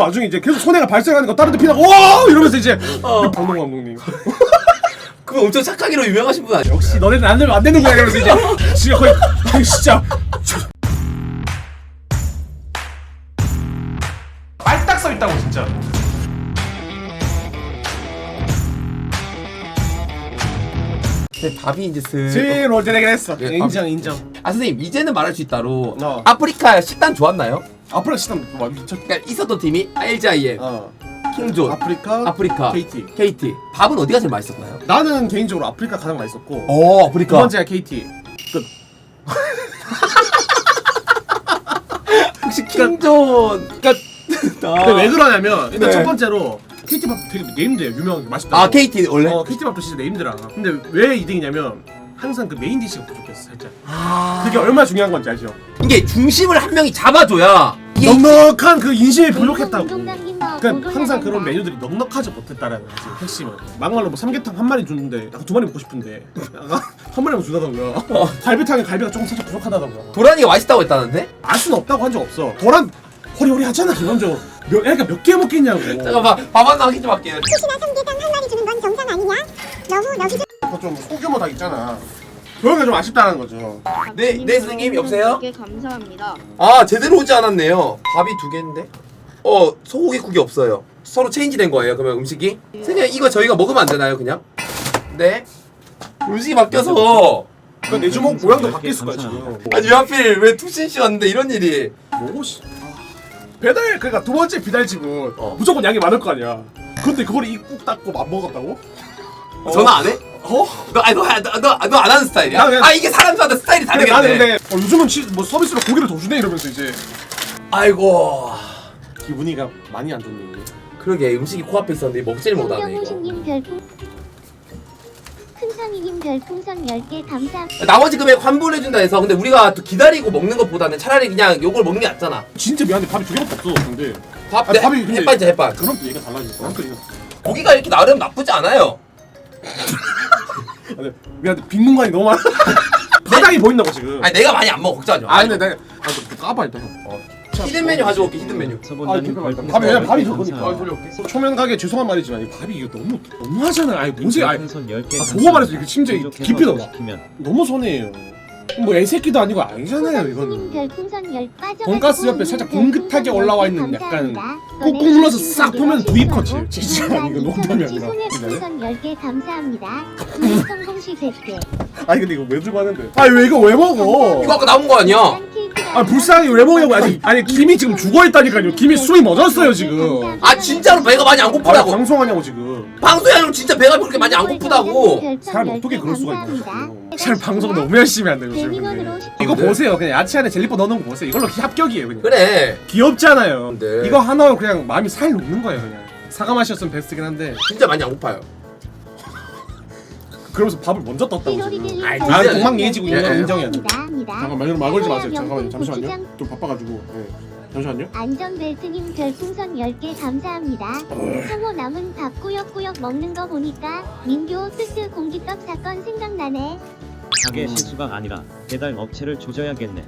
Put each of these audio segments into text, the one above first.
와중에 이제 계속 손해가 발생하니까 다른 데 피다가 와 이러면서 이제 어. 방송 감독님 그 엄청 착하기로 유명하신 분 아니에요? 역시 너네는 안 되면 안 되는 거야 이러면서 이제 진짜 거의 아니 진짜 빨딱 써 있다고 진짜 근데 밥이 이제 슬. 제일 어제 내가 했어 예, 인정 인정 아 선생님 이제는 말할 수 있다로 어. 아프리카 식단 좋았나요? 앞으로 시간 뭐 미쳤 그러니까 있었던 팀이 LGIM, 어 킹존, 아프리카 아프리카, KT KT. 밥은 어디가 제일 맛있었나요? 나는 개인적으로 아프리카 가장 맛있었고 어 두 아프리카. 번째가 KT 끝 혹시 킹존. 그러니까 근데 왜 그러냐면 일단 네. 첫 번째로 KT 밥 되게 네임드예요 유명하게 맛있다 아 KT 원래? 어 KT 밥도 진짜 네임드라 근데 왜 2등이냐면 항상 그 메인 디시가 부족했어 살짝 아 그게 얼마나 중요한 건지 알죠? 이게 중심을 한 명이 잡아줘야 넉넉한 그 인심이 부족했다고. 그러니까 그러니까 항상 그런 메뉴들이 넉넉하지 못했다라는 거지 핵심은. 막말로 뭐 삼계탕 한 마리 줬는데 두 마리 먹고 싶은데. 한 마리만 주다던가. 갈비탕에 갈비가 조금 살짝 부족하다던가. 도란이가 맛있다고 했다는데? 알 수는 없다고 한 적 없어. 도란 호리호리 하잖아 기본적으로. 몇, 애가 몇 개 먹겠냐고. 잠깐만 밥 하나 확인 좀 할게요. 혹시나 삼계탕 한 마리 주는 건 정상 아니냐? 너무 그거 좀 소규모 다 있잖아 그런 게 좀 아쉽다는 거죠 네, 네 선생님 여보세요? 네, 감사합니다. 아 제대로 오지 않았네요. 밥이 두 개인데? 어 소고기 국이 없어요. 서로 체인지된 거예요. 그러면 음식이? 선생님 이거 저희가 먹으면 안 되나요 그냥? 네. 음식이 바뀌어서 그러니까 내 주먹 모양도 바뀔 수가 지금 아니 왜 하필 왜 투신 씨 왔는데 이런 일이? 뭐고 씨 아. 배달 그러니까 두 번째 비달집은 어. 무조건 양이 많을 거 아니야 근데 그걸 입국 닫고 안 먹었다고? 전화 안 해? 어? 너 아니 너너너 안 하는 스타일이야? 나 그냥- 아 이게 사람마다 스타일이 근데 다르겠네. 나는 근데 어, 요즘은 치, 뭐 서비스로 고기를 더 주네 이러면서 이제 아이고 기분이가 많이 안 좋네 이게. 그러게 음식이 코앞에 있었는데 먹질 못하네 이거. 김경호신님 별풍 큰성이님 별풍선 10개 감사합니다. 나머지 금액 환불해 준다 해서 근데 우리가 또 기다리고 먹는 것보다는 차라리 그냥 요걸 먹는 게 낫잖아. 진짜 미안한데 밥이 두 개밖에 없어 근데 밥, 아니, 네, 밥이 근데- 햇반이죠 햇반. 그럼 또 얘기가 달라질 거야 그러니까 고기가 이렇게 나름 나쁘지 않아요. 근데 미안한데 빈 공간이 너무 많아 바닥이 보인다고 지금 아니 내가 많이 안 먹어 걱정하지 마. 아니 근데 내가 아너 까봐 일단 어. 히든 메뉴 가져올게 히든 메뉴. 아, 막히다. 밥이 왜냐면 밥이 적으니까. 아, 소리 없게. 초면 가게 죄송한 말이지만 이 밥이 이거 너무 너무 하잖아 아니 뭔지 아니 풍선 10개 아, 보고 말해서 이게 심지어 깊이 넣어. 너무 손해예요 뭐 애새끼도 아니고 아니잖아요 님 이거는 별풍선 10 빠져. 돈가스 옆에 살짝 뭉긋하게 올라와 있는 약간 꾹꾹 눌러서 싹 보면 부입 컷이 진짜 이거 농담이 아니라 손에 풍선 10개 감사합니다. 성공시 100개. 아니 근데 이거 왜 들고 하는데 아니 왜 이거 왜 먹어 이거 아까 나온 거 아니야? 아 불쌍히 왜 먹냐고 아니 아니 김이 지금 죽어 있다니까요 김이 숨이 멎었어요 지금 아 진짜로 배가 많이 안 아 고프다고. 방송하냐고 지금 방송이 아니고 진짜 배가 그렇게 많이 안 고프다고. 사람 어떻게 그럴 수가 있냐 사람 방송 너무 열심히 지금 개민원으로 근데. 이거 보세요 그냥 야채 안에 젤리뽀 넣어놓은 거 보세요 이걸로 합격이에요 그냥 그래. 귀엽잖아요 네. 이거 하나로 그냥 마음이 살 녹는 거예요 그냥 사과 맛이었으면 베스트긴 한데 진짜 많이 안 고파요. 그러면서 밥을 먼저 떴다고 지금 아이, 난 진짜. 동망예지고 있는 건 예. 인정이야 잠깐만 이런 말 걸지 마세요 잠깐만요 잠시만요 좀 바빠가지고 예. 잠시만요 안전벨트님 별풍선 10개 감사합니다. 성호 남은 밥 꾸역꾸역 먹는 거 보니까 민교 스스 공기떡 사건 생각나네. 가게 실수가 아니라 배달 업체를 조져야겠네.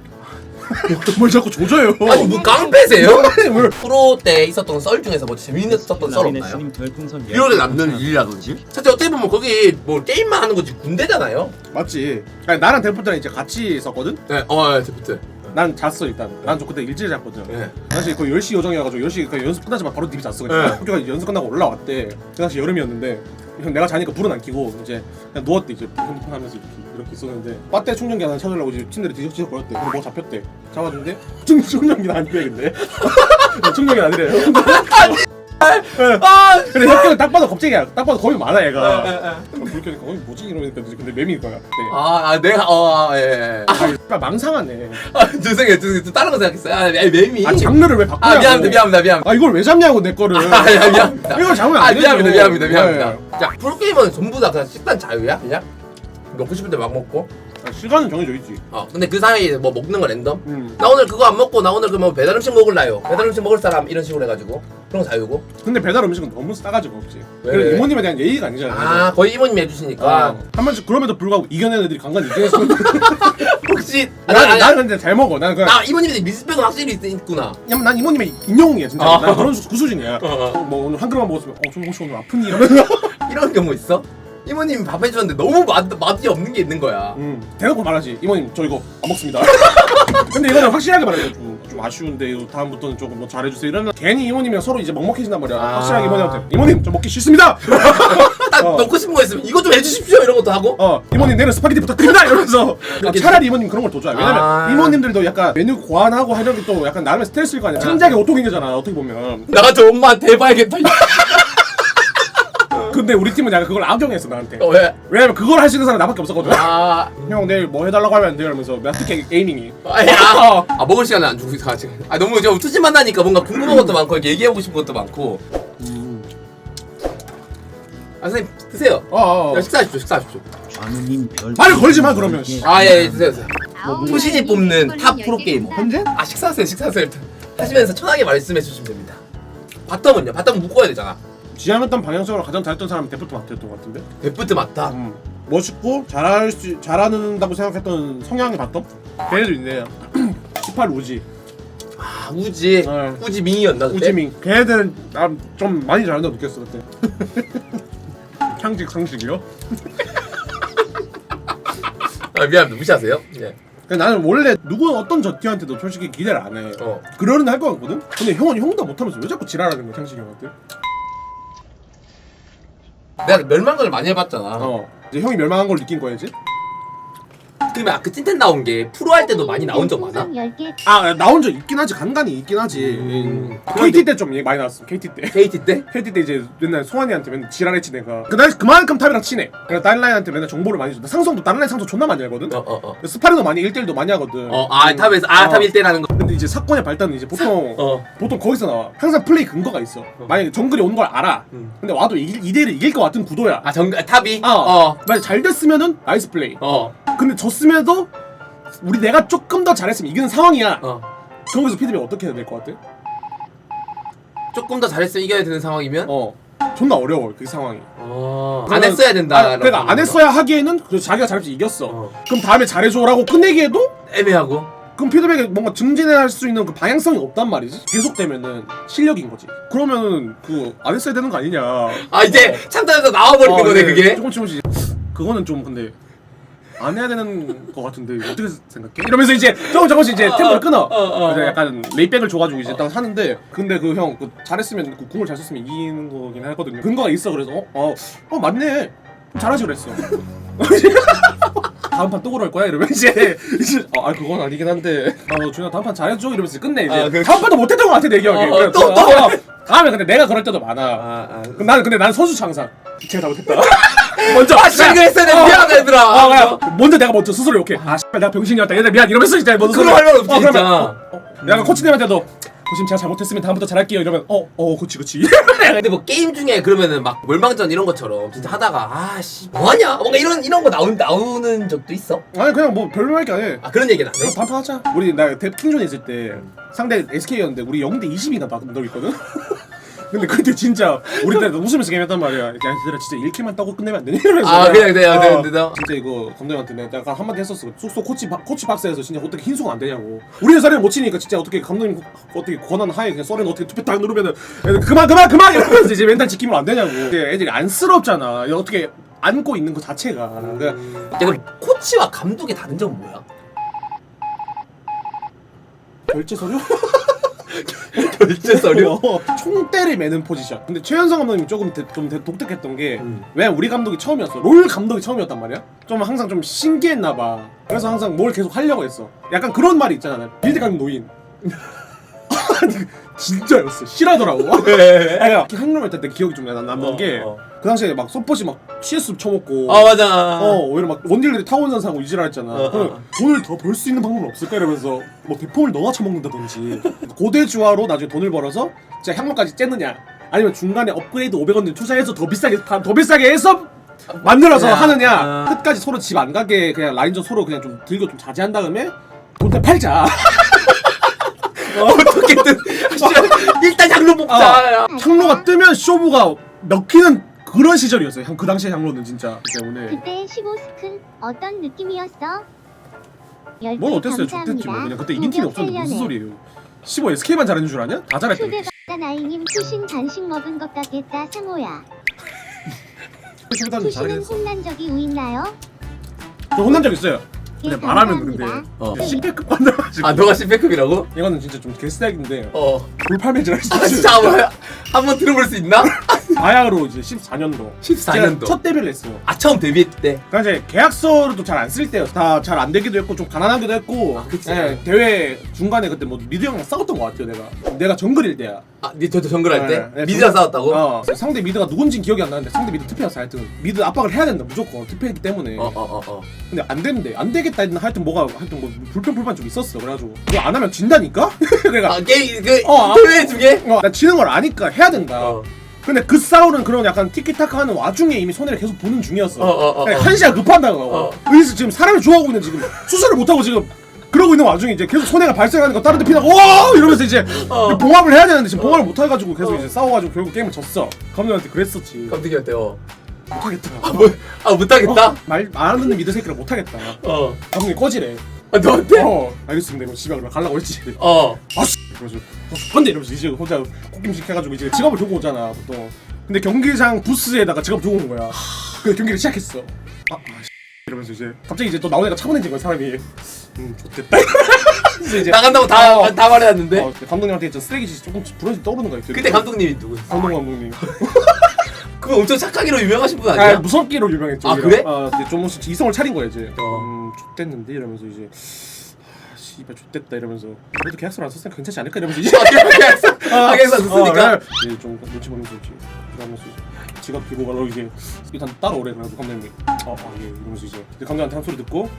뭘 자꾸 조져요? 아니 뭐 깡패세요? 뭘 프로 때 있었던 썰 중에서 뭐 재밌었던 썰 없나요? 별풍선 10개 일요일에 남는. 일이라든지? 사실 어떻게 보면 거기 뭐 게임만 하는 거지 군대잖아요. 맞지. 아니 나랑 대포트랑 이제 같이 있었거든? 네, 어, 네, 데프트. 난 잤어 일단. 난 저 그때 일찍 잤거든. 네. 사실 거의 10시 요정이어가지고 10시 그 연습 끝나자마자 바로 집에 잤어. 그냥 네. 학교가 연습 끝나고 올라왔대. 그 당시 여름이었는데 형 내가 자니까 불은 안 켜고 이제 그냥 누웠대 이제 핸드폰 하면서 이렇게, 이렇게 있었는데 배터 충전기 하나 찾으려고 이제 침대를 뒤적뒤적 거렸대. 그리고 뭐 잡혔대? 잡아준대? 충, 충전기는 아니래 근데. 충전기 아니래요 아 근데 학교는 딱 봐도 겁쟁이야 딱 봐도 겁이 많아 얘가. 불 켜니까 어이 뭐지 이러니까 근데 매미인 거야 그때 아, 아 내가 어, 아, 예, 예. 아, 아 망상하네 아, 죄송해요, 죄송해요. 다른 거 생각했어요. 아, 매- 매미. 아 장르를 왜 바꾸냐고 아, 미안합니다, 미안합니다, 미안합니다. 아 이걸 왜 잡냐고 내 거를 아, 야, 미안합니다. 이걸 잡으면 아, 안 되죠 미안합니다, 미안합니다, 미안합니다. 네. 자, 프로게이머는 전부 다 그냥 식단 자유야, 그냥? 먹고 싶을 때 막 먹고. 아, 시간은 정해져 있지 어, 근데 그 사이에 뭐 먹는 거 랜덤? 음. 나 오늘 그거 안 먹고 나 오늘 그뭐 배달 음식 먹을라요. 배달 음식 먹을 사람 이런 식으로 해가지고. 그런 거 자유고. 근데 배달 음식은 너무 싸가지가 없지. 왜? 그리고 이모님에 대한 예의가 아니잖아. 아 거의 이모님이 해주시니까. 어. 한 번씩 그럼에도 불구하고 이겨낸 애들이 간간히 이겨냈어. 혹시 아, 나는 나, 나, 나는 근데 잘 먹어. 나는 그냥 아 이모님한테 미스백은 확실히 있- 있구나. 왜냐면 난 이모님의 인형이야 진짜. 아. 난 그런 수, 그 수준이야. 어, 어. 뭐 오늘 한 그릇만 먹었으면 어좀 혹시 오늘 아프니 이러면서. 이런 경우 있어? 이모님이 밥 해주셨는데 너무 맛, 맛이 없는 게 있는 거야. 음, 대놓고 말하지. 이모님 저 이거 안 먹습니다. 근데 이거는 확실하게 말해야 돼. 좀, 좀 아쉬운데 이거 다음부터는 조금 뭐 잘해주세요. 이러면 괜히 이모님이랑 서로 이제 먹먹해진단 말이야. 아. 확실하게 이모님한테 이모님 저 먹기 싫습니다. 딱 어. 넣고 싶은 거 있으면 이거 좀 해주십시오 이런 것도 하고. 어 이모님 내일 스파게티 부탁드립니다 이러면서 그렇게 차라리 이모님 그런 걸 더 좋아해. 왜냐면 아. 이모님들도 약간 메뉴 고안하고 하려면 또 약간 나름의 스트레스일 거 아니야. 창작의 오토킹이잖아 어떻게 보면. 나저 엄마한테 해봐야겠다. 근데 우리 팀은 약간 그걸 악용했어 나한테. 어, 왜? 왜냐면 그걸 할 수 있는 사람 나밖에 없었거든. 아, 형 내일 뭐 해달라고 하면 안 돼요 이러면서 나 특히 게이밍이. 아, 야. 아 먹을 시간을 안 주고 있어 지금. 아 너무 좀 투지 만나니까 뭔가 궁금한 것도 많고 이렇게 얘기해보고 싶은 것도 많고. 아 선생님 드세요. 어, 어. 야, 식사하십시오, 식사하십시오. 아누님 별. 말을 걸지 마, 그러면. 아, 예, 예, 드세요, 드세요. 소신이 마리 뽑는 콜린 탑 열개 프로게이머. 현재? 아 식사하세요, 식사하세요. 일단 하시면서 편하게 말씀해 주시면 됩니다. 바텀은요? 바텀은 묶어야 되잖아. 지향했던 방향성으로 가장 잘했던 사람이 데프트 마트였던 것 같은데. 데프트 맞다. 음. 멋있고 잘할 수 잘하는다고 생각했던 성향의 바텀. 걔네도 있네요. 18 우지, 아 우지, 어. 우지 밍이었나 그때? 우지민. 걔네들은 난좀 많이 잘한다고 느꼈어 그때. 향직 상식이요? 아 미안합니다, 무시하세요. 예. 그러니까 나는 원래 누구 어떤 저티한테도 솔직히 기대를 안 해. 어. 그러는 할 거 같거든. 근데 형은 형도 못하면서 왜 자꾸 지랄하는 거야 향식이 형한테? 내가 멸망전을 많이 해봤잖아. 어. 이제 형이 멸망한 걸 느낀 거야지. 그러면 그 찐텐 나온 게 프로 할 때도 많이 나온 적 많아? 풍선 10개 아 나온 적 있긴 하지 간간히 있긴 하지. 음. KT 때 좀 많이 나왔어. KT 때. KT 때? KT 때 이제 맨날 송환이한테 맨날 지랄했지 내가. 그날 그만큼 탑이랑 친해. 그래서 다른 라인한테 맨날 정보를 많이 줘. 나 상성도 다른 라인 상성 존나 많이 알거든. 어, 어, 어. 스파링도 많이 1대1도 많이 하거든. 어, 아 음. 탑에서 아 어. 탑 1대라는 거. 근데 이제 사건의 발단은 이제 보통 어. 보통 거기서 나와. 항상 플레이 근거가 있어. 만약에 정글이 오는 걸 알아. 음. 근데 와도 이길 2대1을 이길 것 같은 구도야. 아 정, 아, 탑이? 어. 어. 만약 잘 됐으면은 나이스 플레이. 어. 근데 졌음에도 우리 내가 조금 더 잘했으면 이기는 상황이야. 어. 거기서 피드백 어떻게 해야 될 것 같아? 조금 더 잘했으면 이겨야 되는 상황이면? 어. 존나 어려워 그 상황이. 어. 안 그러면- 했어야 된다. 아, 그러니까 안 했어야 하기에는 그래도 자기가 잘해서 이겼어. 어. 그럼 다음에 잘해줘라고 끝내기에도 애매하고. 그럼 피드백에 뭔가 증진할 수 있는 그 방향성이 없단 말이지. 계속되면은 실력인 거지. 그러면은 그 안 했어야 되는 거 아니냐. 아 이제 어. 참전에서 나와버리는 어, 거네 네, 그게. 조금씩 조금씩. 그거는 좀 근데 안 해야 되는 거 같은데 이거 어떻게 생각해? 이러면서 이제 조금 조금씩 이제 템포를 끊어. 어, 어, 어. 이제 약간 레이백을 줘가지고 이제 딱 하는데 근데 그 형 그 잘했으면 그 궁을 잘 썼으면 이기는 거긴 하거든요. 근거가 있어 그래서 어, 어, 어 맞네. 잘하지 그랬어. 다음 판 또 그럴 거야 이러면 이제 이제 어, 아 그건 아니긴 한데 아 준아 다음 판 잘해줘 이러면서 끝내 이제 아, 그- 다음 판도 못했던 것 같아 내 기억에 어, 어, 그래서 또, 또. 어, 다음에 근데 내가 그럴 때도 많아 아, 아. 그럼 나는 근데 나는 선수 항상 제가 잘못했다 먼저 아, 씨, 이거 했어야 돼. 미안하다, 얘들아. 아, 그냥 먼저 내가 먼저 스스로 욕해 아 씨발 내가 병신이었다 얘들 미안 이러면서 이제 먼저 스스로- 할말 없지, 어, 그러면, 진짜. 어, 어. 약간 코치님한테도 고심 제가 잘못했으면 다음부터 잘할게요 이러면 어 어 그치 그치 근데 뭐 게임 중에 그러면은 막 멸망전 이런 것처럼 진짜 하다가 아씨 뭐하냐 뭔가 이런 이런 거 나온 나오는 적도 있어? 아니 그냥 뭐 별로 할 게 아니야 아 그런 얘기는 안 해? 그럼 반판하자 우리 나 대- 킹존에 있을 때 상대 SK였는데 우리 0대 20이나 막 넣었거든 근데 그때 진짜 우리 때 웃으면서 게임했단 말이야. 야 얘들아 진짜 1킬만 따고 끝내면 안 되니? 이러면서 아, 그냥 돼요, 어, 돼요, 돼요. 진짜 이거 감독님한테 내가 약간 한마디 했었어. 숙소 코치 박- 코치 박스에서 진짜 어떻게 흰수가 안 되냐고. 우리는 썰을 못 치니까 진짜 어떻게 감독님 어떻게 권한 하에 그냥 썰에는 어떻게 투표 딱 누르면은 애들 그만 그만 그만! 이러면서 이제 멘탈 지키면 안 되냐고. 근데 애들이 안쓰럽잖아. 어떻게 안고 있는 거 자체가. 그러니까 야 그럼 코치와 감독의 다른 점은 뭐야? 결제 서류? 서류? 어, 총대를 매는 포지션. 근데 최현성 감독님이 조금 대- 좀 대- 독특했던 게 음. 왜 우리 감독이 처음이었어. 롤 감독이 처음이었단 말이야. 좀 항상 좀 신기했나 봐. 그래서 항상 뭘 계속 하려고 했어. 약간 그런 말이 있잖아. 빌드 가는 노인. 아니, 진짜였어. 싫어하더라고. 네. 한룸 할때 내 기억이 좀 남- 남는 어, 게. 어. 그 당시에 막 소포시 막 CS 쳐먹고 아 맞아. 어 오히려 막 원딜들이 타원산 사고 이지랄 했잖아. 어, 어, 어. 돈을 더 벌 수 있는 방법은 없을까 이러면서 뭐 대포를 넣어 처먹는다든지 고대 주화로 나중에 돈을 벌어서 진짜 향로까지 째느냐 아니면 중간에 업그레이드 500원 투자해서 더 비싸게 파- 더 비싸게 해서 만들어서 야, 하느냐 어. 끝까지 서로 집 안 가게 그냥 라인전 서로 그냥 좀 들고 좀 자제한 다음에 돈대 팔자. 어떻게든 씨발, 일단 장로 뽑자. 향로가 뜨면 쇼부가 먹히는 그런 시절이었어요. 향- 그 당시에 향로는 진짜 때문에 그때 15스큰 어떤 느낌이었어? 열개 뭘 어땠어요? 좋댔지 뭐 그냥 그때 이긴 팀이 없었는데 무슨. 소리예요? 15 SK만 잘하는 줄 아냐? 다 잘했다. 초대받다 나이님 투신 간식 먹은 것 같겠다 상호야. 잘하긴 투신은 했어. 혼난 적이 있나요? 저 혼난 적 있어요. 예, 근데 말하면 근데. 어. 10회급 만나가지고 아 너가 10회급이라고? 이거는 진짜 좀 개쓰레기인데 어. 돌팔매질 할수 아 진짜 한번 한번 들어볼 수 있나? 바야흐로 이제 14년도 14년도. 첫 데뷔를 했어요. 아 처음 데뷔 때. 그러니까 이제 계약서도 잘 안 쓸 때요. 다 잘 안 되기도 했고 좀 가난하기도 했고. 아, 그치. 예, 대회 중간에 그때 뭐 미드 형이랑 싸웠던 것 같아요. 내가 내가 정글일 때야. 아 니 저도 정글할 때 네, 네, 미드랑 정글- 싸웠다고? 어, 상대 미드가 누군지 기억이 안 나는데 상대 미드 투표였어 하여튼 미드 압박을 해야 된다 무조건 투표했기 때문에. 어 어 어 어. 근데 안 되는데 안 되겠다 했는데 하여튼 뭐가 하여튼 뭐 불편 불만 좀 있었어. 그래가지고 이거 안 하면 진다니까. 내가 아 게임 그 어, 아. 대회 중에? 어, 나 지는 걸 아니까 해야 된다. 어. 근데 그 싸우는 그런 약간 티키타카 하는 와중에 이미 손해를 계속 보는 중이었어. 어, 어, 어, 그냥 어. 한시가 급한다고. 어. 의스 지금 사람을 좋아하고 있는 지금 수술을 못하고 지금 그러고 있는 와중에 이제 계속 손해가 발생하는 거 다른 데 피나고 와 이러면서 이제 어. 봉합을 해야 되는데 지금 봉합을 못 해가지고 계속 이제 싸워가지고 결국 게임을 졌어. 감독한테 그랬었지. 감독이 어때요? 못하겠더라. 아 뭐? 아 못하겠다? 어, 말, 말안 듣는 미드 새끼를 못하겠다. 어. 감독님 꺼지래. 아 너한테? 어, 알겠습니다. 이거 집에 그러면 가려고 했지. 어. 아 씨 그래서 근데 이러면서 이제 혼자 꽃김식 해가지고 이제 직업을 두고 오잖아 보통 근데 경기장 부스에다가 직업 두고 온 거야 그래서 경기를 시작했어 아, 아 씨. 이러면서 이제 갑자기 이제 또 나오니까 차분해진 거야 사람이 음 좋겠다 그래서 이제 나간다고 다 어. 다 말해놨는데. 어, 감독님한테 저 쓰레기 조금 부러지 떠오르는 거야 그때 감독님이 누구? 감독 감독님 그거 엄청 착하기로 유명하신 분아 아니야? 무섭기로 유명했죠 아, 우리가. 그래? 아 근데 좀 이성을 차린 거야 이제 어. 음 좋댔는데 이러면서 이제 아 씨발 좋댔다 이러면서 그래도 계약서를 안 썼으니까 괜찮지 않을까 이러면서 이제 아 계산 썼으니까. 어, 이제 좀 눈치 보면서 이제 그러면서 이제 지갑 들고 가려고 이제 일단 따라오래 그래서 감독님이. 어아예 이러면서 이제. 근데 감독한테 한 소리 듣고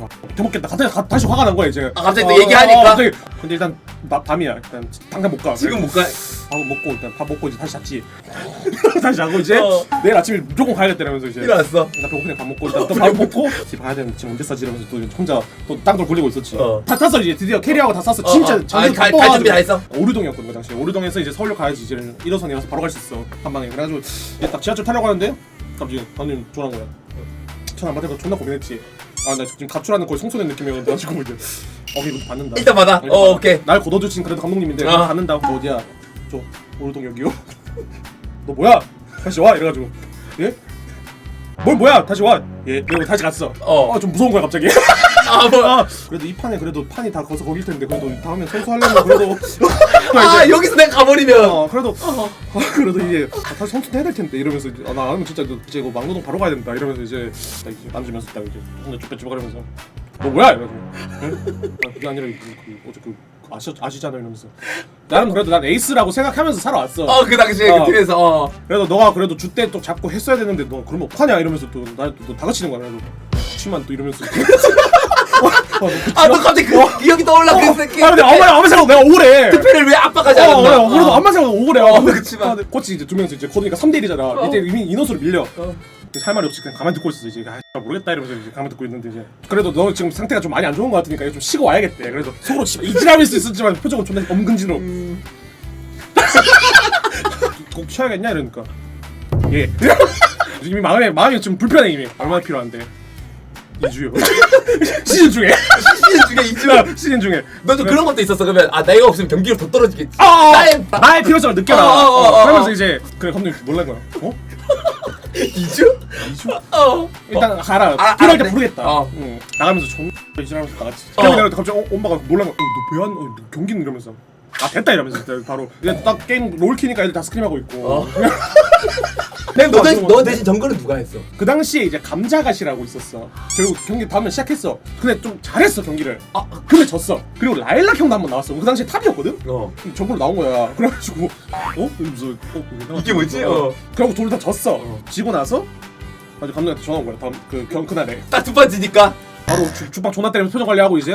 아, 못해먹겠다 갑자기 가, 다시 화가 난 거야 이제 아, 갑자기 또 얘기하니까? 갑자기. 근데 일단 나, 밤이야 일단 당장 못 가 지금 못 가. 밥 먹고 일단 밥 먹고 이제 다시 잤지 다시 자고 이제 어. 내일 아침에 무조건 가야겠다 이러면서 이제 일어났어. 나 배고프니까 밥 먹고 일단 또밥 먹고 집 가야 되는데 지금 언제 싸지 이러면서 또 혼자 또 땅돌 굴리고 있었지 어. 다 쌌어 이제 드디어 캐리하고 다 쌌어 어, 진짜 어. 아, 장난 갈- 다 갈. 준비 다 했어? 오류동이었거든 그 당시 에 오류동에서 이제 서울역 가야지 이제 1호선 내려서 바로 갈 수 있어 한 방에 그래가지고 이제 딱 지하철 타려고 하는데 갑자기 감독님 전화 온 거야 전화 받아서 존나 고민했지 아나 지금 가출하는 거의 송소된 느낌이었는데 가지고 이제 어 이거 받는다 일단 받아. 일단 어 받아. 오케이. 날 걷어주신 그래도 감독님인데 아. 받는다 너 어디야 저 오류동역이요 너 뭐야 다시 와 이래가지고 예? 뭘 뭐야 다시 와예 이러고 다시 갔어 어. 아 좀 무서운 거야 갑자기 아 뭐. 아 그래도 이 판에 그래도 판이 다 거기서 거길 텐데 그래도 다음에 선수하려면 그래도 아 여기서 내가 가버리면. 어 그래도 아, 그래도 이제 아, 다시 선수 해야 될 텐데 이러면서 이제 아, 나 아니면 진짜 너 이제 이거 막노동 바로 가야 된다 이러면서 이제 딱 이제 앉으면서 딱 이제 혼자 쭈뼛쭈뼛거리면서 너 뭐야 이러면서 응? 아, 그게 아니라 그, 그 어제 그 아시 아시잖아 이러면서 나는 그래도 난 에이스라고 생각하면서 살아왔어 어 그 당시에 어. 그 팀에서 어. 그래도 너가 그래도 주때 또 잡고 했어야 되는데 너 그러면 어떡하냐 이러면서 또 나를 또, 또 다그치는 거야 그래도 치만 또 이러면서 아 너 갑자기 그 기억이 떠올라 그 새끼. 아 근데 아무 말 아무 생각 내가 오래 특패를 왜 압박하지 어, 않았나? 어, 그래도 안만 생각하고 오래. 어, 아, 근데 그치만. 아, 근데 코치 이제 두 명이서 이제 거두니까 3대 1이잖아. 이때 이미 인원수를 밀려. 어. 그래서 할 말이 없이 그냥 가만히 듣고 있었어. 이제 아, 씨, 모르겠다 이러면서 이제 가만히 듣고 있는데 이제 그래도 너 지금 상태가 좀 많이 안 좋은 것 같으니까 좀 쉬고 와야겠대. 그래서 속으로 씨, 이지랄일 수 있었지만 표정은 존나 엄근진으로 꼭 쉬어야겠냐 이러니까 예. 이미 마음에 마음이 좀 불편해 이미 얼마나 필요한데 2주요 시즌 중에 시즌 중에 이주. 시즌 중에 너도 그런 것도 있었어 그러면 아 내가 없으면 경기력 더 떨어지겠지. 아, 나의 나의 필요성을 느껴라. 어, 어, 어, 어, 그러면서 어. 이제 그래 감독님 놀란 거야. 어? 이주? 이주? 어. 일단 가라. 아, 필요할 때 알았네. 부르겠다. 어. 응. 나가면서 존 이지라면서 나갔지. 어. 경기 나갈 때 갑자기 어, 엄마가 놀란 거야. 어, 너왜안 어, 너 경기는 이러면서. 아 됐다 이러면서 그때 바로 그냥 딱 게임 롤 키니까 애들 다 스크림하고 있고 어. 너, 대, 아, 너 대신 정글은 누가 했어? 그 당시에 이제 감자갓이라고 있었어 결국 경기 다음날 시작했어 근데 좀 잘했어 경기를 아. 근데 졌어 그리고 라일락 형도 한 번 나왔어 그 당시에 탑이었거든 어. 근데 저걸로 나온 거야 그래가지고 어? 이러면서 어? 왜 나왔지? 이게 뭐지? 어. 결국 둘다 졌어. 어. 지고 나서 아주 감독한테 전화 온 거야. 다음 그 경, 그날에 딱두 번 지니까. 바로 주, 주방 존나 때리면서 표정 관리하고 이제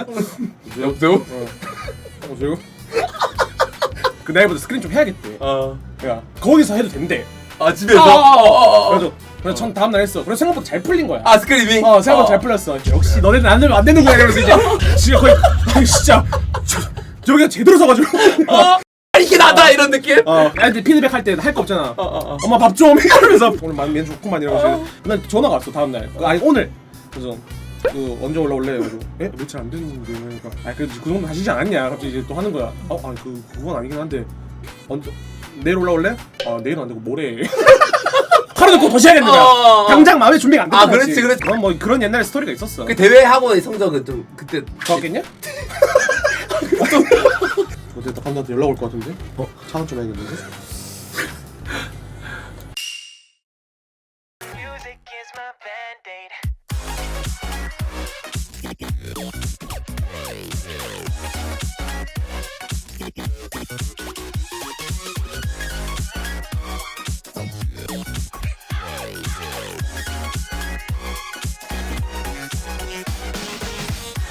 여보세요? 어. 보세요. 그 내일부터 스크린 좀 해야겠대. 어. 야 거기서 해도 된대. 아 집에서? 아, 어, 어, 어, 어. 그래서 그래서 전 다음 날 했어. 그래서 생각보다 잘 풀린 거야. 아 스크림이? 어 생각보다 잘 풀렸어. 역시 너네는 안 되면 안 되는 거야. 이러면서 이제 지가 거의 아니, 진짜 저, 저기가 제대로 서가지고 어, 이게 나다 이런 느낌? 어 애들 피드백 할 때 할 거 없잖아 어, 어, 어. 엄마 밥 좀 이러면서 오늘 많이 면 좋구만 이러면서 난 전화가 왔어 다음 날 아니 오늘 그래서 그 언제 올라올래? 그래서 에? 며칠 안 됐는데 그러니까 아 그래도 그 정도 하시지 않았냐 갑자기 이제 또 하는 거야 어? 아니 그 그건 아니긴 한데 언제 내일 올라올래? 아 내일은 안 되고 모레 하루 놓고 더 어. 당장 마음의 준비가 안 됐던 아, 그렇지, 그렇지. 그건 뭐 그런 옛날에 스토리가 있었어 그 대회 하고의 성적은 좀 그때 좋았겠냐? 어쨌든 감독한테 연락 올 것 같은데? 어? 차원 좀 해야겠는데?